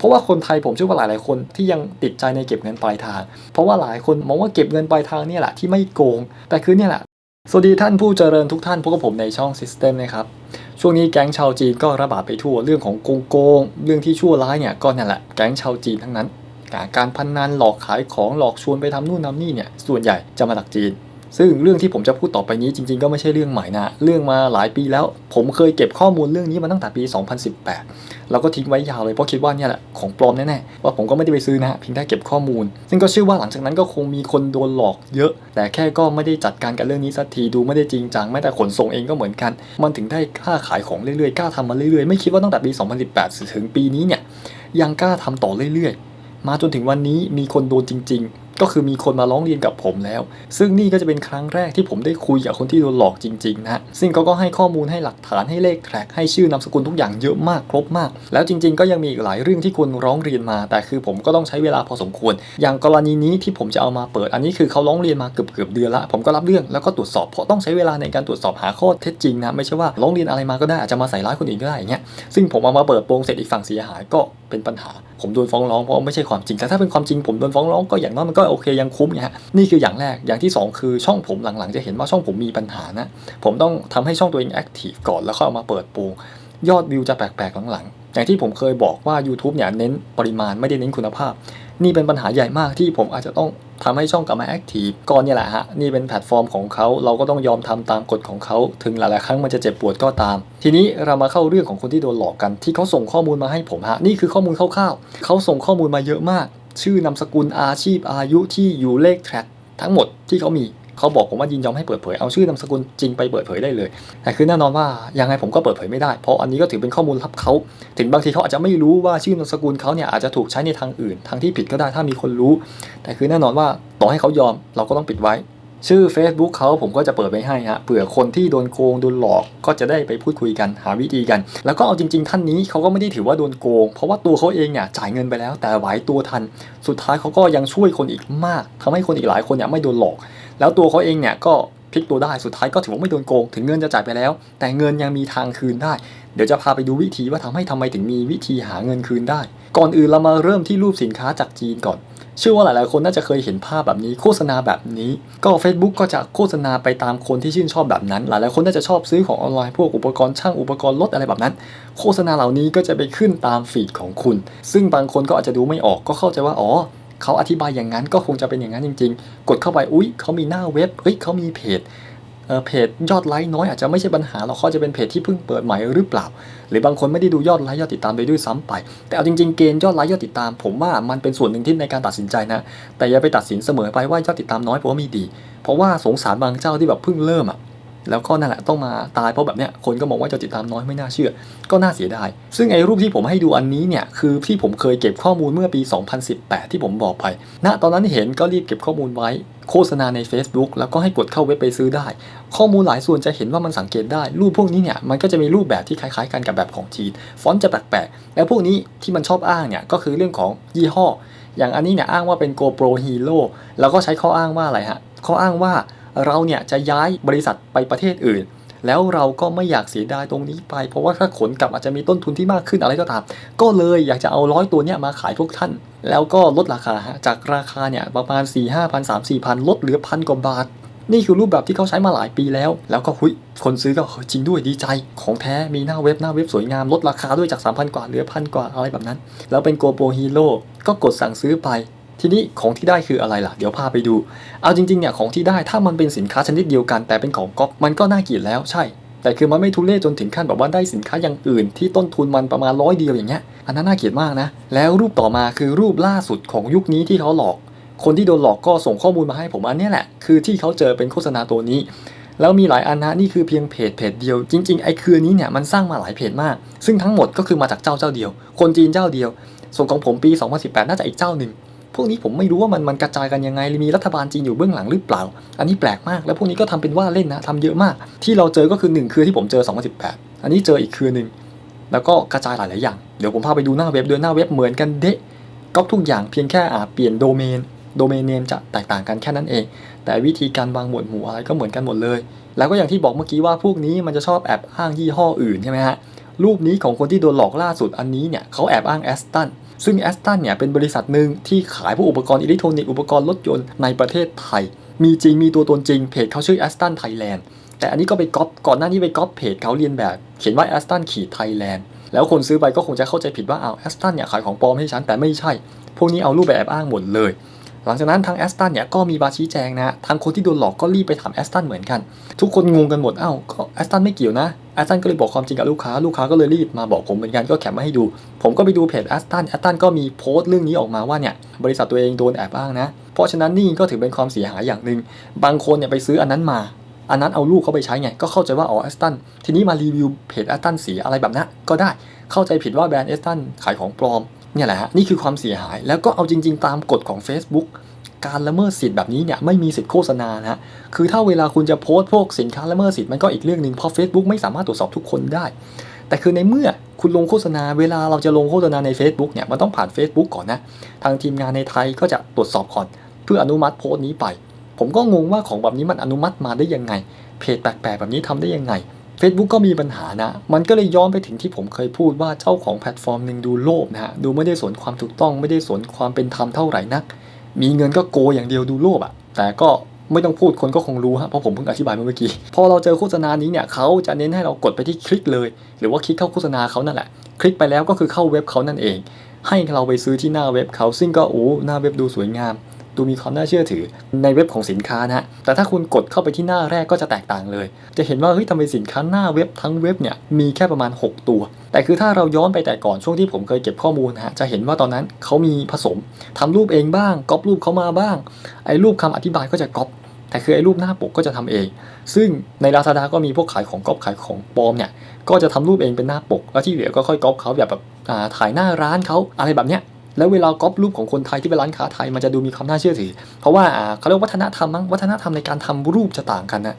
เพราะว่าคนไทยผมเชื่อว่าหลาย ๆ คนที่ยังติดใจในเก็บเงินปลายทาง เพราะว่าหลายคนมองว่าเก็บเงินปลายทางเนี่ยแหละที่ไม่โกง แต่คือเนี่ยแหละ สวัสดีท่านผู้เจริญทุกท่านพบกับผมในช่อง System นะครับ ช่วงนี้แก๊งชาวจีนก็ระบาดไปทั่วเรื่องของโกงโกงเรื่องที่ชั่วร้ายเนี่ยก็นั่นแหละแก๊งชาวจีนทั้งนั้น การพนนันหลอกขายของหลอกชวนไปทำนู่นทำนี่เนี่ยส่วนใหญ่จะมาจากจีน ซึ่งเรื่องที่ผมจะพูดต่อไปนี้จริง ๆ ก็ไม่ใช่เรื่องใหม่นะ เรื่องมาหลายปีแล้ว ผมเคยเก็บข้อมูลเรื่องนี้มาตั้งแต่ปี 2018 แล้วก็ทิ้งไว้ยาวเลยเพราะคิดว่าเนี่ยแหละของปลอมแน่ๆ ว่าผมก็ไม่ได้ไปซื้อนะเพียงแค่เก็บข้อมูล ซึ่งก็เชื่อว่าหลังจากนั้นก็คงมีคนโดนหลอกเยอะ แต่แค่ก็ไม่ได้จัดการกับเรื่องนี้สักทีดูไม่ได้จริงจังแม้แต่ขนส่งเองก็เหมือนกัน มันถึงได้กล้าขายของเรื่อยๆกล้าทำมาเรื่อยๆไม่คิดว่าตั้งแต่ปี 2018 ถึงปีนี้เนี่ยยังกล้าทำต่อเรื่อยๆ มาจนถึงวันนี้มีคนโดนจริง ๆ ก็คือมีคนมาร้องเรียนกับผมแล้ว ซึ่งนี่ก็จะเป็นครั้งแรกที่ผมได้คุยกับคนที่โดนหลอกจริงๆนะฮะซึ่งเขาก็ให้ข้อมูลให้หลักฐานให้เลขแทร็กให้ชื่อนามสกุลทุกอย่างเยอะมากครบมาก แล้วจริง ๆ ก็ยังมีอีกหลายเรื่องที่คนร้องเรียนมา แต่คือผมก็ต้องใช้เวลาพอสมควร อย่างกรณีนี้ที่ผมจะเอามาเปิด อันนี้คือเขาร้องเรียนมาเกือบเกือบเดือนละ ผมก็รับเรื่องแล้วก็ตรวจสอบเพราะต้องใช้เวลาในการตรวจสอบหาข้อเท็จจริงนะไม่ใช่ว่าร้องเรียนอะไรมาก็ได้อาจจะมาใส่ร้ายคนอื่นก็ได้อย่างเงี้ยซึ่งผมเอามาเปิดโปงเสร็จอีกฝั่งเสียหายก็ เป็นปัญหา ผมโดนฟ้องร้องเพราะไม่ใช่ความจริง แต่ถ้าเป็นความจริงผมโดนฟ้องร้องก็อย่างน้อยมันก็โอเคยังคุ้มไงฮะนี่คืออย่างแรกอย่างที่สองคือช่องผมหลังๆ จะเห็นว่าช่องผมมีปัญหานะผมต้องทำให้ช่องตัวเองแอคทีฟก่อนแล้วค่อยเอามาเปิดปงยอดวิวจะแปลกๆหลังๆ อย่างที่ผมเคยบอกว่า YouTube เนี่ยเน้นปริมาณไม่ได้เน้นคุณภาพ นี่เป็นปัญหาใหญ่มากที่ผมอาจจะต้อง ทำให้ช่องกลับมาแอคทีฟก่อนเนี่ยแหละฮะ นี่เป็นแพลตฟอร์มของเขาเราก็ต้องยอมทำตามกฎของเขา ถึงหลายๆ ครั้งมันจะเจ็บปวดก็ตาม ทีนี้เรามาเข้าเรื่องของคนที่โดนหลอกกัน ที่เขาส่งข้อมูลมาให้ผมฮะ นี่คือข้อมูลคร่าวๆเขาส่งข้อมูลมาเยอะมาก ชื่อนามสกุลอาชีพอายุที่อยู่เลขแทร็กทั้งหมดที่เขามี เขาบอกผมว่ายินยอมให้เปิดเผยเอาชื่อนามสกุลจริงไปเปิดเผยได้เลยแต่คือแน่นอนว่ายังไงผมก็เปิดเผยไม่ได้ เพราะอันนี้ก็ถือเป็นข้อมูลลับเขาถึงบางทีเขาอาจจะไม่รู้ว่าชื่อนามสกุลเขาเนี่ยอาจจะถูกใช้ในทางอื่น ทางที่ผิดก็ได้ถ้ามีคนรู้ แต่คือแน่นอนว่าต่อให้เขายอมเราก็ต้องปิดไว้ชื่อ Facebook เขาผมก็จะเปิดไปให้ฮะเผื่อคนที่โดนโกงโดนหลอกก็จะได้ไปพูดคุยกันหาวิธีกัน แล้วก็เอาจริง ๆ ท่านนี้เขาก็ไม่ได้ถือว่าโดนโกง เพราะว่าตัวเขาเองเนี่ยจ่ายเงินไปแล้ว แต่ไหวตัวทัน สุดท้ายเขาก็ยังช่วยคนอีกมากทำให้คนอีกหลายคนเนี่ยไม่โดนหลอก แล้วตัวเขาเองเนี่ยก็พลิกตัวได้สุดท้ายก็ถือว่าไม่โดนโกง ถึงเงินจะจ่ายไปแล้ว แต่เงินยังมีทางคืนได้ เดี๋ยวจะพาไปดูวิธีว่าทำให้ทำไมถึงมีวิธีหาเงินคืนได้ ก่อนอื่นเรามาเริ่มที่รูปสินค้าจากจีนก่อน เชื่อว่าหลายๆคนน่าจะเคยเห็นภาพแบบนี้โฆษณาแบบนี้ ก็ Facebook ก็จะโฆษณาไปตามคนที่ชื่นชอบแบบนั้น หลายๆคนน่าจะชอบซื้อของออนไลน์พวกอุปกรณ์ช่างอุปกรณ์รถอะไรแบบนั้น โฆษณาเหล่านี้ก็จะไปขึ้นตามฟีดของคุณ ซึ่งบางคนก็อาจจะดูไม่ออกก็เข้าใจว่าอ๋อ เขาอธิบายอย่างนั้นก็คงจะเป็นอย่างนั้นจริง ๆ กดเข้าไปอุ๊ยเขามีหน้าเว็บเฮ้ยเขามีเพจเพจยอดไลค์น้อยอาจจะไม่ใช่ปัญหาหรอกเขาจะเป็นเพจที่เพิ่งเปิดใหม่หรือเปล่า หรือบางคนไม่ได้ดูยอดไลค์ยอดติดตามไปด้วยซ้ำไป แต่เอาจริงๆเกณฑ์ยอดไลค์ยอดติดตาม ผมว่ามันเป็นส่วนหนึ่งที่ในการตัดสินใจนะ แต่อย่าไปตัดสินเสมอไปว่ายอดติดตามน้อยเพราะว่าม่ดี เพราะว่าสงสารบางเจ้าที่แบบเพิ่งเริ่มอะ แล้วก็นั่นแหละต้องมาตายเพราะแบบเนี้ยคนก็มองว่ายอดติดตามน้อยไม่น่าเชื่อ ก็น่าเสียดาย ซึ่งไอ้รูปที่ผมให้ดูอันนี้เนี่ยคือที่ผมเคยเก็บข้อมูลเมื่อปี 2018 ที่ผมบอกไป ณ ตอนนั้นเห็นก็รีบเก็บข้อมูลไว้ โฆษณาใน Facebook แล้วก็ให้กดเข้าเว็บไปซื้อได้ ข้อมูลหลายส่วนจะเห็นว่ามันสังเกตได้ รูปพวกนี้เนี่ยมันก็จะมีรูปแบบที่คล้ายๆกันกับแบบของจีน ฟอนต์จะแปลกๆ แล้วพวกนี้ที่มันชอบอ้างเนี่ยก็คือเรื่องของยี่ห้อ อย่างอันนี้เนี่ยอ้างว่าเป็น GoPro Hero แล้วก็ใช้ข้ออ้างว่าอะไรฮะ ข้ออ้างว่า เราเนี่ยจะย้ายบริษัทไปประเทศอื่น แล้วเราก็ไม่อยากเสียดายตรงนี้ไป เพราะว่าถ้าขนกลับอาจจะมีต้นทุนที่มากขึ้นอะไรก็ตาม ก็เลยอยากจะเอาร้อยตัวเนี้ยมาขายพวกท่าน แล้วก็ลดราคาจากราคาเนี่ยประมาณ 4 5 0 0 0 3 4 0 0 0 ลดเหลือพันกว่าบาทนี่คือรูปแบบที่เขาใช้มาหลายปีแล้ว แล้วก็หุยคนซื้อก็จริงด้วยดีใจ ของแท้มีหน้าเว็บหน้าเว็บสวยงาม ลดราคาด้วยจาก 3,000 กว่าเหลือพันกว่าอะไรแบบนั้น แล้วเป็น GoPro Hero ก็กดสั่งซื้อไป ทีนี้ของที่ได้คืออะไรล่ะ เดี๋ยวพาไปดู เอาจริงๆเนี่ยของที่ได้ถ้ามันเป็นสินค้าชนิดเดียวกัน แต่เป็นของก๊อปมันก็น่าเกลียดแล้วใช่ แต่คือมันไม่ทุเรศจนถึงขั้นแบบว่าได้สินค้าอย่างอื่น ที่ต้นทุนมันประมาณร้อยเดียวอย่างเงี้ยอันนั้นน่าเกลียดมากนะ แล้วรูปต่อมาคือรูปล่าสุดของยุคนี้ที่เขาหลอก คนที่โดนหลอกก็ส่งข้อมูลมาให้ผมอันนี้แหละ คือที่เขาเจอเป็นโฆษณาตัวนี้แล้วมีหลายอันนะนี่คือเพียงเพจเพจเดียว จริงๆไอ้เครือนี้เนี่ยมันสร้างมาหลายเพจมาก ซึ่งทั้งหมดก็คือมาจากเจ้าเจ้าเดียว คนจีนเจ้าเดียว ส่วนของผมปี 2018 น่าจะอีกเจ้าหนึ่ง พวกนี้ผมไม่รู้ว่ามันมันกระจายกันยังไงมีรัฐบาลจีนอยู่เบื้องหลังหรือเปล่า อันนี้แปลกมาก แล้วพวกนี้ก็ทำเป็นว่าเล่นนะทำเยอะมาก ที่เราเจอก็คือหนึ่งคือที่ผมเจอ 2018 อันนี้เจออีกคือหนึ่งแล้วก็กระจายหลายๆอย่าง เดี๋ยวผมพาไปดูหน้าเว็บด้วยหน้าเว็บเหมือนกันเดะก็ทุกอย่างเพียงแค่อ่าเปลี่ยนโดเมนโดเมนเนมจะแตกต่างกันแค่นั้นเอง แต่วิธีการวางหมวดหมู่อะไรก็เหมือนกันหมดเลย แล้วก็อย่างที่บอกเมื่อกี้ว่าพวกนี้มันจะชอบแอบอ้างยี่ห้ออื่นใช่ไหมฮะรูปนี้ของคนที่โดนหลอกล่าสุดอันนี้เนี่ยเขาแอบอ้างแอสตัน ซึ่งแอสตันเนี่ยเป็นบริษัทหนึ่งที่ขายพวกอุปกรณ์อิเล็กทรอนิกส์อุปกรณ์รถยนต์ในประเทศไทย มีจริงมีตัวตนจริงเพจเขาชื่อแอสตันไทยแลนด์แต่อันนี้ก็ไปก๊อปก่อนหน้านี้ไปก๊อปเพจเขาเรียนแบบ เขียนว่าแอสตันขีดไทยแลนด์แล้วคนซื้อไปก็คงจะเข้าใจผิดว่าเอาแอสตันเนี่ยขายของปลอมให้ฉันแต่ไม่ใช่ พวกนี้เอารูปแบบแอบอ้างหมดเลย หลังจากนั้นทางแอสตันเนี่ยก็มีบาชี้แจงนะทางคนที่โดนหลอกก็รีบไปถามแอสตันเหมือนกัน ทุกคนงงกันหมด เอ้าก็แอสตันไม่เกี่ยวนะแอสตันก็เลยบอกความจริงกับลูกค้า ลูกค้าก็เลยรีบมาบอกผมเหมือนกันก็แคปมาให้ดู ผมก็ไปดูเพจแอสตันแอสตันก็มีโพสต์เรื่องนี้ออกมาว่าเนี่ยบริษัทตัวเองโดนแอบอ้างนะ เพราะฉะนั้นนี่ก็ถือเป็นความเสียหายอย่างหนึ่งบางคนเนี่ยไปซื้ออันนั้นมาอันนั้นเอาลูกเขาไปใช้ไง ก็เข้าใจว่าอ๋อแอสตันทีนี้มารีวิวเพจแอสตันเสียอะไรแบบนั้นก็ได้เข้าใจผิดว่าแบรนด์แอสตันขายของปลอม เนี่ยแหละฮะนี่คือความเสียหาย แล้วก็เอาจริง ๆ ตามกฎของ Facebook การละเมิดสิทธิ์แบบนี้เนี่ยไม่มีสิทธิ์โฆษณานะฮะคือถ้าเวลาคุณจะโพสต์พวกสินค้าละเมิดสิทธิ์มันก็อีกเรื่องหนึ่งเพราะ Facebook ไม่สามารถตรวจสอบทุกคนได้ แต่คือในเมื่อคุณลงโฆษณา เวลาเราจะลงโฆษณาใน Facebook เนี่ยมันต้องผ่าน Facebook ก่อนนะ ทางทีมงานในไทยก็จะตรวจสอบก่อน เพื่ออนุมัติโพสต์นี้ไป ผมก็งงว่าของแบบนี้มันอนุมัติมาได้ยังไง เพจแปลกๆแบบนี้ทำได้ยังไง Facebook ก็มีปัญหานะ มันก็เลยย้อนไปถึงที่ผมเคยพูดว่าเจ้าของแพลตฟอร์มหนึ่งดูโลภนะฮะ ดูไม่ได้สนความถูกต้องไม่ได้สนความเป็นธรรมเท่าไหร่นัก มีเงินก็โกอย่างเดียวดูโลภอะ แต่ก็ไม่ต้องพูดคนก็คงรู้ฮะ เพราะผมเพิ่งอธิบายเมื่อกี้ พอเราเจอโฆษณานี้เนี่ยเขาจะเน้นให้เรากดไปที่คลิกเลย หรือว่าคลิกเข้าโฆษณาเขานั่นแหละ คลิกไปแล้วก็คือเข้าเว็บเขานั่นเอง ให้เราไปซื้อที่หน้าเว็บเขาซึ่งก็โอ้หน้าเว็บดูสวยงาม ดูมีความน่าเชื่อถือในเว็บของสินค้านะฮะ แต่ถ้าคุณกดเข้าไปที่หน้าแรกก็จะแตกต่างเลย จะเห็นว่าเฮ้ยทำไมสินค้าหน้าเว็บทั้งเว็บเนี่ยมีแค่ประมาณ 6 ตัว แต่คือถ้าเราย้อนไปแต่ก่อนช่วงที่ผมเคยเก็บข้อมูลนะฮะจะเห็นว่าตอนนั้นเขามีผสมทำรูปเองบ้างก๊อปรูปเขามาบ้างไอ้รูปคำอธิบายก็จะก๊อปแต่คือไอ้รูปหน้าปกก็จะทำเอง ซึ่งใน Lazada ก็มีพวกขายของก๊อปขายของปลอมเนี่ย ก็จะทำรูปเองเป็นหน้าปก แล้วที่เหลือก็ค่อยก๊อปเขาแบบแบบถ่ายหน้าร้านเขาอะไรแบบเนี้ย แล้วเวลาก๊อปรูปของคนไทยที่เป็นร้านค้าไทยมันจะดูมีความน่าเชื่อถือ เพราะว่าเขาเรียกวัฒนธรรมมั้งวัฒนธรรมในการทำรูปจะต่างกันนะ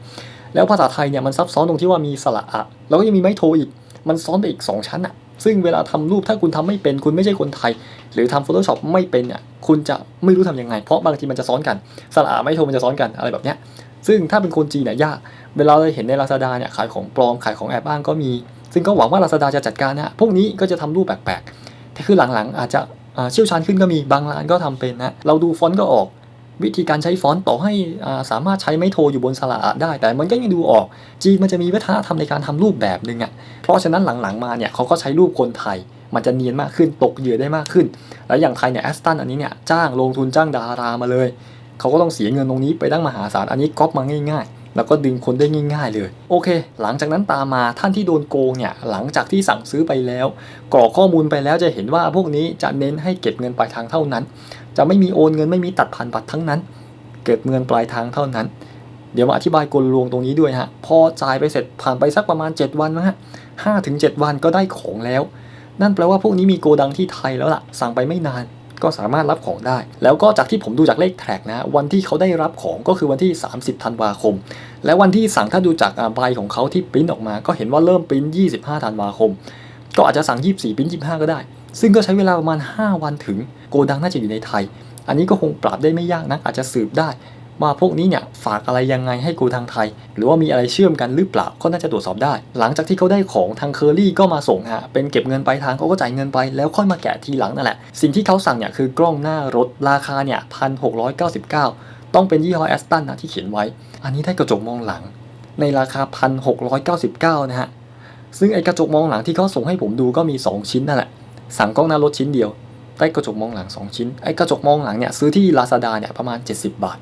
แล้วภาษาไทยเนี่ยมันซับซ้อนตรงที่ว่ามีสระอะแล้วก็ยังมีไม้โทอีก มันซ้อนไปอีก 2 ชั้นอะซึ่งเวลาทำรูปถ้าคุณทำไม่เป็นคุณไม่ใช่คนไทย หรือทำ Photoshop ไม่เป็นเนี่ยคุณจะไม่รู้ทำยังไง เพราะบางทีมันจะซ้อนกันสระอะไม้โทมันจะซ้อนกันอะไรแบบเนี้ยซึ่งถ้าเป็นคนจีนเนี่ยยาก เวลาเราเห็นใน Lazada เนี่ยขายของปลอมขายของแอบอ้างก็มี ซึ่งก็หวังว่า Lazada จะจัดการนะพวกนี้ก็จะทำรูปแปลกๆแต่คือหลังๆ อาจจะ เชี่ยวชาญขึ้นก็มีบางร้านก็ทำเป็นนะเราดูฟอนต์ก็ออก วิธีการใช้ฟอนต์ต่อให้อ่าสามารถใช้ไม้โทอยู่บนสระได้ แต่มันก็ยังดูออก จีนมันจะมีวัฒนธรรมในการทำรูปแบบหนึ่งอะเพราะฉะนั้นหลังๆมาเนี่ยเขาก็ใช้รูปคนไทยมันจะเนียนมากขึ้นตกเหยื่อได้มากขึ้น แล้วอย่างไทยเนี่ยแอสตันอันนี้เนี่ยจ้างลงทุนจ้างดารามาเลย เขาก็ต้องเสียเงินตรงนี้ไปตั้งมหาศาล อันนี้ก๊อปมาง่ายๆ แล้วก็ดึงคนได้ง่าย ๆ เลย โอเค หลังจากนั้นตามมาท่านที่โดนโกงเนี่ยหลังจากที่สั่งซื้อไปแล้วกรอกข้อมูลไปแล้วจะเห็นว่าพวกนี้จะเน้นให้เก็บเงินปลายทางเท่านั้น จะไม่มีโอนเงินไม่มีตัดผ่านบัตรทั้งนั้น เก็บเงินปลายทางเท่านั้น เดี๋ยวมาอธิบายกลลวงตรงนี้ด้วยฮะพอจ่ายไปเสร็จผ่านไปสักประมาณ 7 วันนะฮะห้าถึงเวันก็ได้ของแล้ว นั่นแปลว่าพวกนี้มีโกดังที่ไทยแล้วล่ะ สั่งไปไม่นาน ก็สามารถรับของได้ แล้วก็จากที่ผมดูจากเลขแท็กนะวันที่เขาได้รับของก็คือวันที่ 30 ธันวาคม และวันที่สั่งถ้าดูจากใบของเขาที่ปริ้นออกมา ก็เห็นว่าเริ่มปริ้น 25 ธันวาคม ก็อาจจะสั่ง 24ปริ้น 25 ก็ได้ ซึ่งก็ใช้เวลาประมาณ 5 วันถึงโกดังน่าจะอยู่ในไทย อันนี้ก็คงปรับได้ไม่ยากนะอาจจะสืบได้ ว่าพวกนี้เนี่ยฝากอะไรยังไงให้กูทางไทย หรือว่ามีอะไรเชื่อมกันหรือเปล่าก็น่าจะตรวจสอบได้ หลังจากที่เขาได้ของทางเคอรี่ก็มาส่งฮะเป็นเก็บเงินไปทางเขาก็จ่ายเงินไปแล้วค่อยมาแกะทีหลังนั่นแหละ สิ่งที่เขาสั่งเนี่ยคือกล้องหน้ารถราคาเนี่ยพันหกร้อยเก้าสิบเก้าต้องเป็นยี่ห้อแอสตันนะที่เขียนไว้ อันนี้ได้กระจกมองหลัง ในราคาพันหกร้อยเก้าสิบเก้านะฮะซึ่งไอกระจกมองหลังที่เขาส่งให้ผมดูก็มี 2 ชิ้นนั่นแหละ สั่งกล้องหน้ารถชิ้นเดียว ได้กระจกมองหลัง 2 ชิ้น ไอกระจกมองหลังเนี่ยซื้อที่ Lazada เนี่ยประมาณ 70 บาท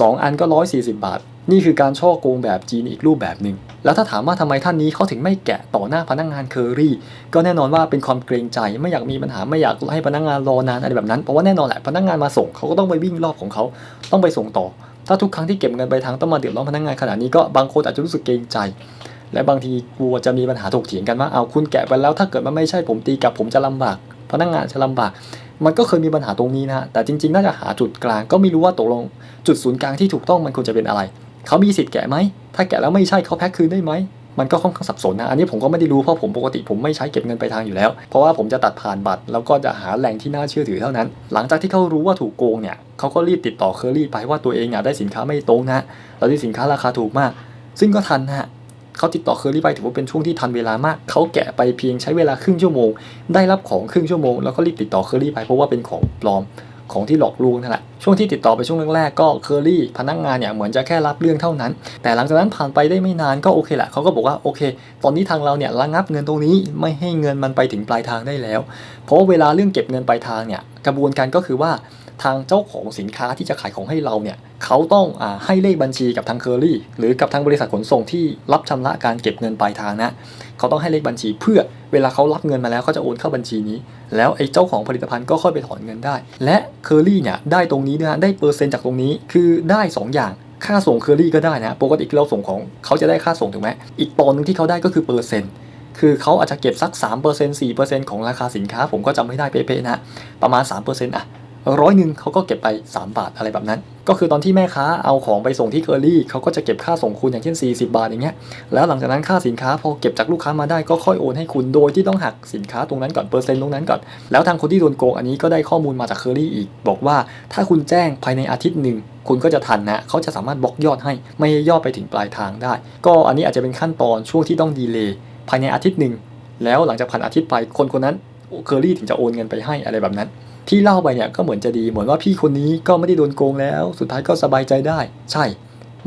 2 อันก็ 140 บาท นี่คือการช่อโกงแบบจีนอีกรูปแบบหนึ่งแล้วถ้าถามว่าทำไมท่านนี้เขาถึงไม่แกะต่อหน้าพนักงานเคอรี่ ก็แน่นอนว่าเป็นความเกรงใจไม่อยากมีปัญหาไม่อยากให้พนักงานรอนานอะไรแบบนั้นเพราะว่าแน่นอนแหละพนักงานมาส่งเขาก็ต้องไปวิ่งรอบของเขาต้องไปส่งต่อ ถ้าทุกครั้งที่เก็บเงินไปทางต้องมาเดือดร้อนพนักงานขนาดนี้ก็บางคนอาจจะรู้สึกเกรงใจและบางทีกลัวจะมีปัญหาถกเถียงกันว่าเอาคุณแกะไปแล้วถ้าเกิดมันไม่ใช่ผมตีกลับผมจะลำบาก พนักงานจะลำบาก มันก็เคยมีปัญหาตรงนี้นะแต่จริง ๆ น่าจะหาจุดกลางก็ไม่รู้ว่าตกลง จุดศูนย์กลางที่ถูกต้องมันควรจะเป็นอะไร เขามีสิทธิ์แกะไหม ถ้าแกะแล้วไม่ใช่เขาแพ็คคืนได้ไหม มันก็ค่อนข้างสับสนนะ อันนี้ผมก็ไม่ได้รู้เพราะผมปกติผมไม่ใช้เก็บเงินไปทางอยู่แล้ว เพราะว่าผมจะตัดผ่านบัตร แล้วก็จะหาแหล่งที่น่าเชื่อถือเท่านั้น หลังจากที่เขารู้ว่าถูกโกงเนี่ยเขาก็รีบติดต่อเคอรี่ไปว่าตัวเองอยากได้สินค้าไม่ตรงนะแล้วที่สินค้าราคาถูกมาก ซึ่งก็ทันนะฮะ เขาติดต่อเคอรี่ไปถือว่าเป็นช่วงที่ทันเวลามาก เขาแกะไปเพียงใช้เวลาครึ่งชั่วโมง ได้รับของครึ่งชั่วโมง แล้วก็รีบติดต่อเคอรี่ไปเพราะว่าเป็นของปลอมของที่หลอกลวงนั่นแหละ ช่วงที่ติดต่อไปช่วงแรกๆก็เคอรี่พนักงานเนี่ยเหมือนจะแค่รับเรื่องเท่านั้น แต่หลังจากนั้นผ่านไปได้ไม่นานก็โอเคแหละเขาก็บอกว่าโอเค ตอนนี้ทางเราเนี่ยระงับเงินตรงนี้ไม่ให้เงินมันไปถึงปลายทางได้แล้ว เพราะว่าเวลาเรื่องเก็บเงินปลายทางเนี่ยกระบวนการก็คือว่า ทางเจ้าของสินค้าที่จะขายของให้เราเนี่ยเขาต้องอให้เลขบัญชีกับทางเคอรี่หรือกับทางบริษัทขนส่งที่รับชำระการเก็บเงินปลายทางนะเขาต้องให้เลขบัญชีเพื่อเวลาเขารับเงินมาแล้วเขาจะโอนเข้าบัญชีนี้ แล้วไอ้เจ้าของผลิตภัณฑ์ก็ค่อยไปถอนเงินได้ และเคอรี่เนี่ยได้ตรงนี้นะได้เปอร์เซ็นต์จากตรงนี้คือได้ 2 อย่างค่าส่งเคอรี่ก็ได้นะปกติเราส่งของเขาจะได้ค่าส่งถูกไหมอีกตอนหนึงที่เขาได้ก็คือเปอร์เซ็นต์คือเขาอาจจะเก็บสัก 3% 4%ของราคาสินค้า ผมก็จำไม่ได้เป๊ะๆนะ ประมาณ 3%อะ ร้อยหนึ่งเขาก็เก็บไป 3 บาทอะไรแบบนั้น ก็คือตอนที่แม่ค้าเอาของไปส่งที่เคอรี่เขาก็จะเก็บค่าส่งคุณอย่างเช่น 40 บาทอย่างเงี้ยแล้วหลังจากนั้นค่าสินค้าพอเก็บจากลูกค้ามาได้ก็ค่อยโอนให้คุณโดยที่ต้องหักสินค้าตรงนั้นก่อนเปอร์เซ็นต์ตรงนั้นก่อนแล้วทางคนที่โดนโกงอันนี้ก็ได้ข้อมูลมาจากเคอรี่อีก บอกว่าถ้าคุณแจ้งภายในอาทิตย์หนึ่งคุณก็จะทันนะ เขาจะสามารถบล็อกยอดให้ ไม่ให้ยอดไปถึงปลายทางได้ ก็อันนี้อาจจะเป็นขั้นตอนช่วงที่ต้องดีเลย์ภายในอาทิตย์หนึ่ง แล้วหลังจากผ่านอาทิตย์ไปคนคนนั้นเคอรี่ถึงจะโอนเงินไปให้อะไรแบบนั้น ที่เล่าไปเนี่ยก็เหมือนจะดีเหมือนว่าพี่คนนี้ก็ไม่ได้โดนโกงแล้ว สุดท้ายก็สบายใจได้ ใช่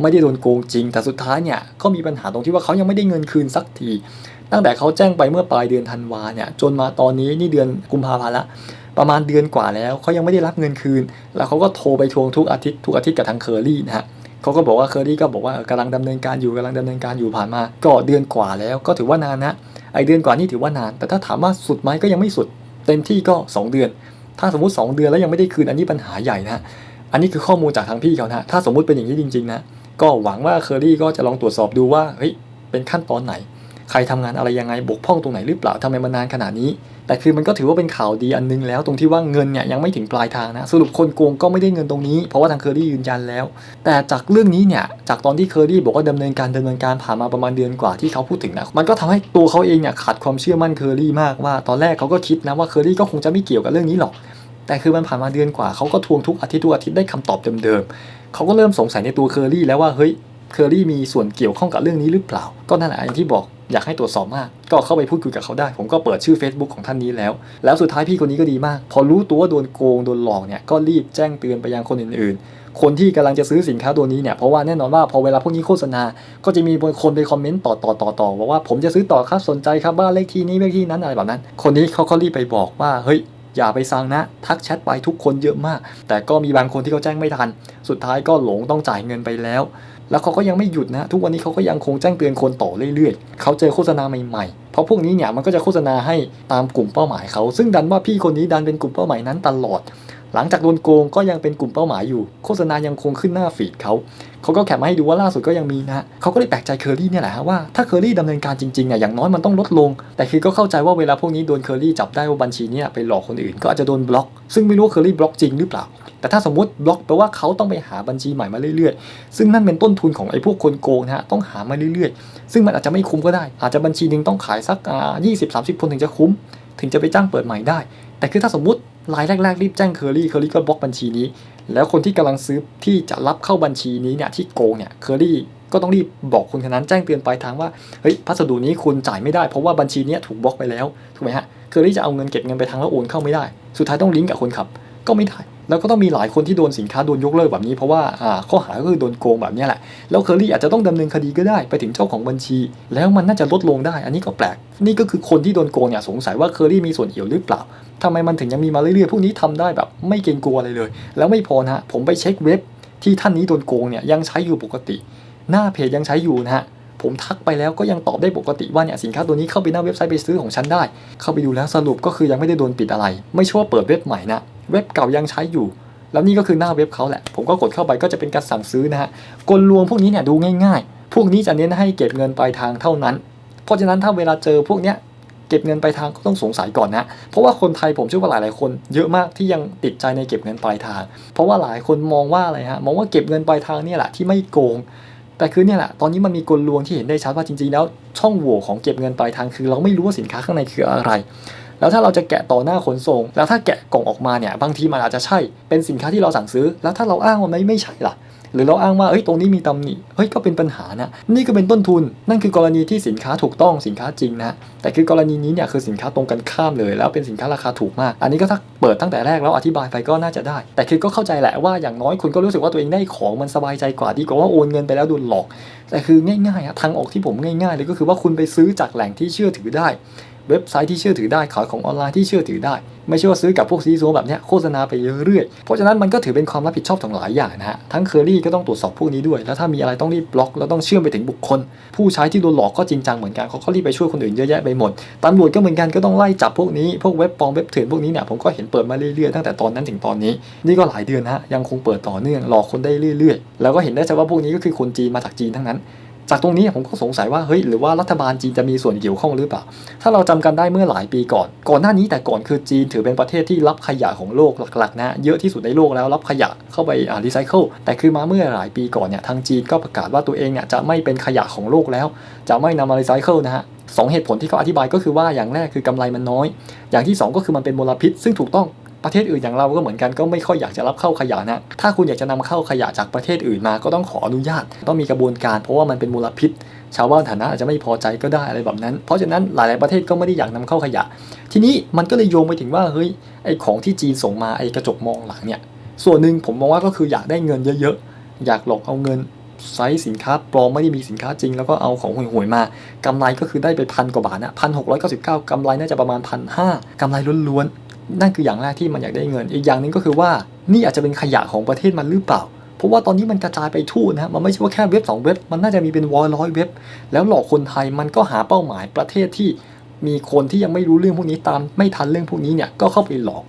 ไม่ได้โดนโกงจริง แต่สุดท้ายเนี่ยก็มีปัญหาตรงที่ว่าเขายังไม่ได้เงินคืนสักที ตั้งแต่เขาแจ้งไปเมื่อปลายเดือนธันวาเนี่ยจนมาตอนนี้นี่เดือนกุมภาพันธ์ละประมาณเดือนกว่าแล้วเขายังไม่ได้รับเงินคืน แล้วเขาก็โทรไปทวงทุกอาทิตย์ทุกอาทิตย์กับทางเคอรี่นะฮะเขาก็บอกว่าเคอรี่ก็บอกว่าเออกำลังดำเนินการอยู่กำลังดำเนินการอยู่ผ่านมาก็เดือนกว่าแล้วก็ถือว่านานนะไอเดือนกว่านี่ถือว่านาน แต่ถ้าถามว่าสุดไหมก็ยังไม่สุด เต็มที่ก็ 2 เดือน ถ้าสมมติ 2 เดือนแล้วยังไม่ได้คืนอันนี้ปัญหาใหญ่นะอันนี้คือข้อมูลจากทางพี่เขานะถ้าสมมุติเป็นอย่างนี้จริงๆนะก็หวังว่าเคอรี่ก็จะลองตรวจสอบดูว่าเฮ้ยเป็นขั้นตอนไหน ใครทำงานอะไรยังไงบกพร่องตรงไหนหรือเปล่าทำไมมันนานขนาดนี้ แต่คือมันก็ถือว่าเป็นข่าวดีอันนึงแล้วตรงที่ว่าเงินเนี่ยยังไม่ถึงปลายทางนะสรุปคนโกงก็ไม่ได้เงินตรงนี้เพราะว่าทางเคอรี่ยืนยันแล้ว แต่จากเรื่องนี้เนี่ยจากตอนที่เคอรี่บอกว่าดำเนินการดำเนินการผ่านมาประมาณเดือนกว่าที่เขาพูดถึงนะมันก็ทำให้ตัวเขาเองเนี่ยขาดความเชื่อมั่นเคอรี่มากว่าตอนแรกเขาก็คิดนะว่าเคอรี่ก็คงจะไม่เกี่ยวกับเรื่องนี้หรอก แต่คือมันผ่านมาเดือนกว่าเขาก็ทวงทุกอาทิตย์ทุกอาทิตย์ได้คำตอบเดิมๆเขาก็เริ่มสงสัยในตัวเคอรี่แล้วว่าเฮ้ยเคอรี่มีส่วนเกี่ยวข้องกับเรื่องนี้หรือเปล่า ก็นั่นแหละอย่างที่บอกอยากให้ตรวจสอบมาก ก็เข้าไปพูดคุยกับเขาได้ ผมก็เปิดชื่อ Facebook ของท่านนี้แล้ว แล้วสุดท้ายพี่คนนี้ก็ดีมาก พอรู้ตัวว่าโดนโกงโดนหลอกเนี่ยก็รีบแจ้งเตือนไปยังคนอื่นๆ คนที่กำลังจะซื้อสินค้าตัวนี้เนี่ยเพราะว่าแน่นอนว่าพอเวลาพวกนี้โฆษณา ก็จะมีคนไปคอมเมนต์ต่อต่อต่อต่อบอกว่าผมจะซื้อต่อครับสนใจครับบ้านเลขที่นี้เลขที่นั้นอะไรแบบนั้น คนนี้เขาก็รีบไปบอกว่าเฮ้ย อย่าไปสั่งนะ ทักแชทไปทุกคนเยอะมาก แต่ก็มีบางคนที่เขาแจ้งไม่ทัน สุดท้ายก็หลงต้องจ่ายเงินไปแล้ว แล้วเขาก็ยังไม่หยุดนะ ทุกวันนี้เขาก็ยังคงแจ้งเตือนคนต่อเรื่อยๆ เขาเจอโฆษณาใหม่ๆ เพราะพวกนี้เนี่ยมันก็จะโฆษณาให้ตามกลุ่มเป้าหมายเขา ซึ่งดันว่าพี่คนนี้ดันเป็นกลุ่มเป้าหมายนั้นตลอด หลังจากโดนโกงก็ยังเป็นกลุ่มเป้าหมายอยู่ โฆษณายังคงขึ้นหน้าฟีดเขา เขาก็แคปมาให้ดูว่าล่าสุดก็ยังมีนะ เขาก็เลยแปลกใจเคอรี่เนี่ยแหละฮะว่าถ้าเคอรี่ดำเนินการจริงๆเนี่ยอย่างน้อยมันต้องลดลง แต่คือก็เข้าใจว่าเวลาพวกนี้โดนเคอรี่จับได้ว่าบัญชีเนี้ไปหลอกคนอื่น ก็อาจจะโดนบล็อก ซึ่งไม่รู้ว่าเคอรี่บล็อกจริงหรือเปล่า แต่ถ้าสมมติบล็อกแปลว่าเขาต้องไปหาบัญชีใหม่มาเรื่อยๆ ซึ่งนั่นเป็นต้นทุนของไอ้พวกคนโกงนะฮะต้องหามาเรื่อยๆ ซึ่งมันอาจจะไม่คุ้มก็ได้ อาจจะบัญชีหนึ่งต้องขายสักยี่สิบสามสิบคนถึงจะคุ้ม ถึงจะไปจ้างเปิดใหม่ได้ แต่คือถ้าสมมติ รายแรกๆรีบแจ้งเคอรี่เคอรี่ก็บล็อกบัญชีนี้ แล้วคนที่กำลังซื้อที่จะรับเข้าบัญชีนี้เนี่ยที่โกงเนี่ยเคอรี่ก็ต้องรีบบอกคนคนนั้นแจ้งเตือนปลายทางว่าเฮ้ยพัสดุนี้คุณจ่ายไม่ได้เพราะว่าบัญชีนี้ถูกบล็อกไปแล้วถูกไหมฮะเคอรี่จะเอาเงินเก็บเงินไปทางแล้วโอนเข้าไม่ได้ สุดท้ายต้องลิงก์กับคนขับ ก็ไม่ได้ แล้วก็ต้องมีหลายคนที่โดนสินค้าโดนยกเลิกแบบนี้เพราะว่าอ่าข้อหาก็คือโดนโกงแบบนี้แหละแล้วเคอรี่อาจจะต้องดำเนินคดีก็ได้ไปถึงเจ้าของบัญชี แล้วมันน่าจะลดลงได้ อันนี้ก็แปลก นี่ก็คือคนที่โดนโกงเนี่ยสงสัยว่าเคอรี่มีส่วนเกี่ยวหรือเปล่าทำไมมันถึงยังมีมาเรื่อยๆพวกนี้ทำได้แบบไม่เกรงกลัวอะไรเลย แล้วไม่พอนะฮะผมไปเช็คเว็บที่ท่านนี้โดนโกงเนี่ยยังใช้อยู่ปกติ หน้าเพจยังใช้อยู่นะฮะผมทักไปแล้วก็ยังตอบได้ปกติว่าเนี่ยสินค้าตัวนี้เข้าไปหน้าเว็บไซต์ไปซื้อของฉันได้ เข้าไปดูแล้วสรุปก็คือยังไม่ได้โดนปิดอะไร ไม่ใช่ว่าเปิดเว็บใหม่นะ เว็บเก่ายังใช้อยู่ แล้วนี่ก็คือหน้าเว็บเขาแหละ ผมก็กดเข้าไปก็จะเป็นการสั่งซื้อนะฮะกลลวงพวกนี้เนี่ยดูง่ายๆ พวกนี้จะเน้นให้เก็บเงินปลายทางเท่านั้น เพราะฉะนั้นถ้าเวลาเจอพวกเนี้ยเก็บเงินปลายทางก็ต้องสงสัยก่อนนะ เพราะว่าคนไทยผมเชื่อว่าหลายๆคนเยอะมากที่ยังติดใจในเก็บเงินปลายทาง เพราะว่าหลายคนมองว่าอะไรฮะ มองว่าเก็บเงินปลายทางเนี่ยแหละที่ไม่โกง แต่คือเนี่ยแหละ ตอนนี้มันมีกลลวงที่เห็นได้ชัดว่าจริงๆ แล้วช่องโหว่ของเก็บเงินปลายทางคือ เราไม่รู้ว่าสินค้าข้างในคืออะไร แล้วถ้าเราจะแกะต่อหน้าขนส่ง แล้วถ้าแกะกล่องออกมาเนี่ยบางทีมันอาจจะใช่เป็นสินค้าที่เราสั่งซื้อ แล้วถ้าเราอ้างว่าไม่ไม่ใช่ล่ะหรือเราอ้างว่าเอ้ยตรงนี้มีตำหนิเฮ้ยก็เป็นปัญหานะนี่ก็เป็นต้นทุน นั่นคือกรณีที่สินค้าถูกต้องสินค้าจริงนะแต่คือกรณีนี้เนี่ยคือสินค้าตรงกันข้ามเลย แล้วเป็นสินค้าราคาถูกมาก อันนี้ก็ถ้าเปิดตั้งแต่แรกแล้วอธิบายไปก็น่าจะได้ แต่คือก็เข้าใจแหละว่าอย่างน้อยคุณก็รู้สึกว่าตัวเองได้ของมันสบายใจกว่าดีกว่าว่าโอนเงินไปแล้วโดนหลอกแต่คือง่ายๆทางออกที่ผมง่ายๆเลยก็คือว่าคุณไปซื้อจากแหล่งที่เชื่อถือได้ เว็บไซต์ที่เชื่อถือได้ขายของออนไลน์ที่เชื่อถือได้ ไม่ใช่ว่าซื้อกับพวกซีซัวแบบนี้โฆษณาไปเรื่อยๆเพราะฉะนั้นมันก็ถือเป็นความรับผิดชอบของหลายอย่างนะฮะทั้งเคอรี่ก็ต้องตรวจสอบพวกนี้ด้วย แล้วถ้ามีอะไรต้องรีบบล็อกแล้วต้องเชื่อมไปถึงบุคคล ผู้ใช้ที่โดนหลอกก็จริงจังเหมือนกันเขาก็รีบไปช่วยคนอื่นเยอะแยะไปหมดตำรวจก็เหมือนกันก็ต้องไล่จับพวกนี้พวกเว็บปลอมเว็บเถื่อนพวกนี้เนี่ยผมก็เห็นเปิดมาเรื่อยๆตั้งแต่ตอนนั้นถึงตอนนี้ นี่ก็หลายเดือนนะฮะยังคงเปิดต่อเนื่องหลอกคนได้เรื่อย ๆ แล้วก็เห็นได้ชัดว่าพวกนี้ก็คือคนจีนมาจากจีนทั้งนั้น จากตรงนี้ผมก็สงสัยว่าเฮ้ยหรือว่ารัฐบาลจีนจะมีส่วนเกี่ยวข้องหรือเปล่า ถ้าเราจำกันได้เมื่อหลายปีก่อน ก่อนหน้านี้แต่ก่อนคือจีนถือเป็นประเทศที่รับขยะของโลกหลักๆนะเยอะที่สุดในโลกแล้วรับขยะเข้าไปอ่ารีไซเคิลแต่คือมาเมื่อหลายปีก่อนเนี่ยทางจีนก็ประกาศว่าตัวเองเนี่ยจะไม่เป็นขยะของโลกแล้ว จะไม่นำมารีไซเคิลนะฮะสองเหตุผลที่เขาอธิบายก็คือว่าอย่างแรกคือกำไรมันน้อย อย่างที่สองก็คือมันเป็นมลพิษ ซึ่งถูกต้อง ประเทศอื่นอย่างเราก็เหมือนกันก็ไม่ค่อยอยากจะรับเข้าขยะนะ ถ้าคุณอยากจะนำเข้าขยะจากประเทศอื่นมาก็ต้องขออนุญาต ต้องมีกระบวนการเพราะว่ามันเป็นมลพิษ ชาวบ้านฐานะอาจจะไม่พอใจก็ได้อะไรแบบนั้น เพราะฉะนั้นหลาย ๆ ประเทศก็ไม่ได้อยากนำเข้าขยะ ทีนี้มันก็เลยโยงไปถึงว่าเฮ้ยไอของที่จีนส่งมาไอกระจกมองหลังเนี่ย ส่วนหนึ่งผมมองว่าก็คืออยากได้เงินเยอะ ๆ อยากหลอกเอาเงินไซส์สินค้าปลอมไม่ได้มีสินค้าจริง แล้วก็เอาของห่วยๆมากำไรก็คือได้ไปพันกว่าบาทนะพันหกร้อยเก้าสิบเก้ากำไรน่าจะประมาณพันห้ากำไรล้วนๆ นั่นคืออย่างแรกที่มันอยากได้เงิน อีกอย่างหนึ่งก็คือว่านี่อาจจะเป็นขยะของประเทศมันหรือเปล่า เพราะว่าตอนนี้มันกระจายไปทั่วนะ มันไม่ใช่ว่าแค่เว็บสองเว็บ มันน่าจะมีเป็นร้อยร้อยเว็บ แล้วหลอกคนไทยมันก็หาเป้าหมายประเทศที่มีคนที่ยังไม่รู้เรื่องพวกนี้ตามไม่ทันเรื่องพวกนี้เนี่ยก็เข้าไปหลอก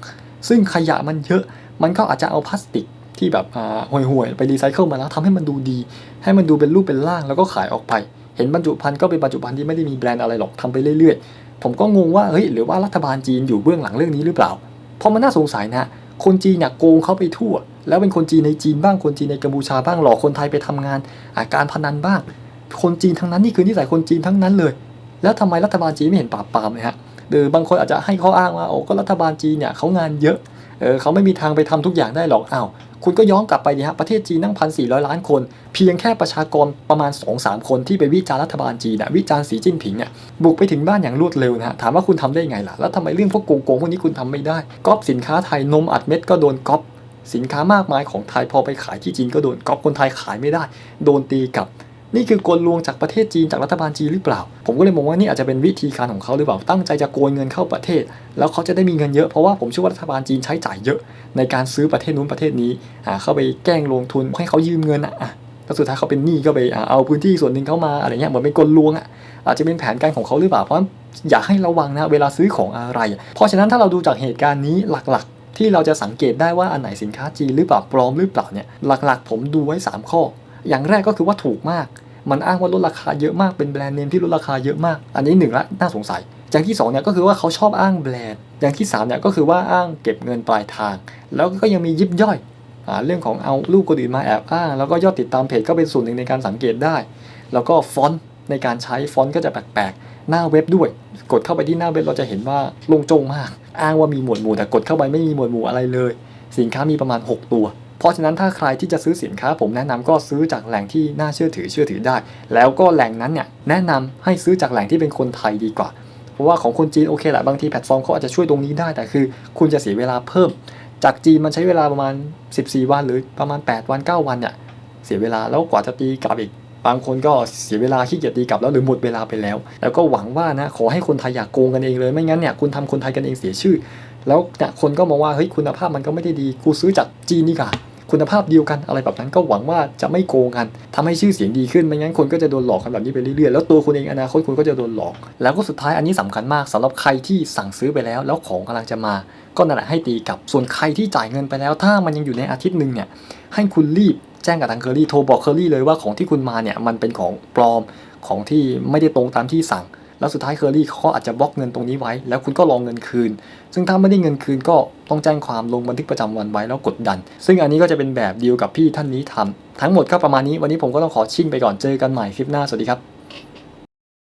ซึ่งขยะมันเยอะ มันก็อาจจะเอาพลาสติกที่แบบอ่าห่วยๆไปรีไซเคิลมาแล้วทำให้มันดูดี ให้มันดูเป็นรูปเป็นร่างแล้วก็ขายออกไป เห็นบรรจุภัณฑ์ก็เป็นบรรจุภัณฑ์ที่ไม่ได้มีแบรนด์อะไรหรอกทำไปเรื่อยๆ ผมก็งงว่าเฮ้ยหรือว่ารัฐบาลจีนอยู่เบื้องหลังเรื่องนี้หรือเปล่า เพราะมันน่าสงสัยนะคนจีนเนี่ยโกงเขาไปทั่ว แล้วเป็นคนจีนในจีนบ้างคนจีนในกัมพูชาบ้างหลอกคนไทยไปทำงานอาการพนันบ้าง คนจีนทั้งนั้นนี่คือนิสัยคนจีนทั้งนั้นเลย แล้วทำไมรัฐบาลจีนไม่เห็นปราบปรามเลยฮะหรือบางคนอาจจะให้ข้ออ้างว่าโอ้ก็รัฐบาลจีนเนี่ยเขางานเยอะ เออเขาไม่มีทางไปทำทุกอย่างได้หรอกอ้าวคุณก็ย้อนกลับไปดิฮะประเทศจีนนั่งพันสี่ร้อยล้านคน เพียงแค่ประชากรประมาณ 2-3 คนที่ไปวิจารณ์รัฐบาลจีนนะวิจารณ์สีจิ้นผิงเนี่ยบุกไปถึงบ้านอย่างรวดเร็วนะฮะถามว่าคุณทำได้ไงล่ะ แล้วทำไมเรื่องพวกโกงๆพวกนี้คุณทำไม่ได้ก๊อปสินค้าไทยนมอัดเม็ดก็โดนก๊อปสินค้ามากมายของไทยพอไปขายที่จีนก็โดนก๊อปคนไทยขายไม่ได้ โดนตีกับ นี่คือกลลวงจากประเทศจีนจากรัฐบาลจีนหรือเปล่า ผมก็เลยมองว่านี่อาจจะเป็นวิธีการของเขาหรือเปล่าตั้งใจจะโกยเงินเข้าประเทศ แล้วเขาจะได้มีเงินเยอะเพราะว่าผมเชื่อว่ารัฐบาลจีนใช้จ่ายเยอะ ในการซื้อประเทศนู้นประเทศนี้อ่าเข้าไปแกล้งลงทุนให้เขายืมเงินอะแล้วสุดท้ายเขาเป็นหนี้ก็ไปอ่าเอาพื้นที่ส่วนหนึ่งเข้ามาอะไรเงี้ยเหมือนเป็นกลลวงอะอาจจะเป็นแผนการของเขาหรือเปล่าเพราะอยากให้ระวังนะเวลาซื้อของอะไร เพราะฉะนั้นถ้าเราดูจากเหตุการณ์นี้หลักๆ ที่เราจะสังเกตได้ว่าอันไหนสินค้าจีนหรือเปล่าปลอมหรือเปล่าเนี่ยหลักๆ ผมดูไว้สามข้อ อย่างแรกก็คือว่าถูกมาก มันอ้างว่าลดราคาเยอะมากเป็นแบรนด์เนมที่ลดราคาเยอะมาก อันนี้หนึ่งละน่าสงสัย อย่างที่สองเนี่ยก็คือว่าเขาชอบอ้างแบรนด์ อย่างที่สามเนี่ยก็คือว่าอ้างเก็บเงินปลายทาง แล้วก็ยังมียิบย่อยอเรื่องของเอารูปคนอื่นมาแอบอ้าง แล้วก็ยอดติดตามเพจก็เป็นส่วนหนึ่งในการสังเกตได้ แล้วก็ฟอนต์ในการใช้ฟอนต์ก็จะแปลกๆ หน้าเว็บด้วย กดเข้าไปที่หน้าเว็บเราจะเห็นว่าโลงโจงมาก อ้างว่ามีหมวดหมู่แต่กดเข้าไปไม่มีหมวดหมู่อะไรเลย สินค้ามีประมาณ 6 ตัว เพราะฉะนั้นถ้าใครที่จะซื้อสินค้า ผมแนะนำก็ซื้อจากแหล่งที่น่าเชื่อถือเชื่อถือได้ แล้วก็แหล่งนั้นเนี่ยแนะนำให้ซื้อจากแหล่งที่เป็นคนไทยดีกว่า เพราะว่าของคนจีนโอเคแหละบางทีแพลตฟอร์มเขาอาจจะช่วยตรงนี้ได้ แต่คือ คุณจะเสียเวลาเพิ่ม จากจีนมันใช้เวลาประมาณ 14 วันหรือประมาณ 8 วัน 9 วันเนี่ยเสียเวลาแล้วกว่าจะตีกลับอีกบางคนก็เสียเวลาขี้เกียจตีกลับแล้วหรือหมดเวลาไปแล้ว แล้วก็หวังว่านะขอให้คนไทยอยากโกงกันเองเลยไม่งั้นเนี่ยคุณทำคนไทยกันเองเสียชื่อ แล้วเนี่ยคนก็มองว่าเฮ้ยคุณภาพมันก็ไม่ได้ดีกูซื้อจากจีนนี่กว่า คุณภาพเดียวกันอะไรแบบนั้นก็หวังว่าจะไม่โกงกันทำให้ชื่อเสียงดีขึ้นไม่งั้นคนก็จะโดนหลอกกันแบบนี้ไปเรื่อยๆแล้วตัวคุณเองอนาคตคุณก็จะโดนหลอก แล้วก็สุดท้ายอันนี้สำคัญมากสำหรับใครที่สั่งซื้อไปแล้ว แล้วของกำลังจะมาก็นั่นแหละให้ตีกับส่วนใครที่จ่ายเงินไปแล้ว ถ้ามันยังอยู่ในอาทิตย์หนึ่งเนี่ยให้คุณรีบแจ้งกับทางเคอรี่โทรบอกเคอรี่เลยว่าของที่คุณมาเนี่ยมันเป็นของปลอมของที่ไม่ได้ตรงตามที่สั่ง แล้วสุดท้ายเคอรี่เขาอาจจะบล็อกเงินตรงนี้ไว้ แล้วคุณก็รองเงินคืน ซึ่งถ้าไม่ได้เงินคืนก็ ต้องแจ้งความลงบันทึกประจำวันไว้แล้วกดดัน ซึ่งอันนี้ก็จะเป็นแบบเดียวกับพี่ท่านนี้ทำทั้งหมดก็ประมาณนี้วันนี้ผมก็ต้องขอชิ่งไปก่อนเจอกันใหม่คลิปหน้าสวัสดีครับ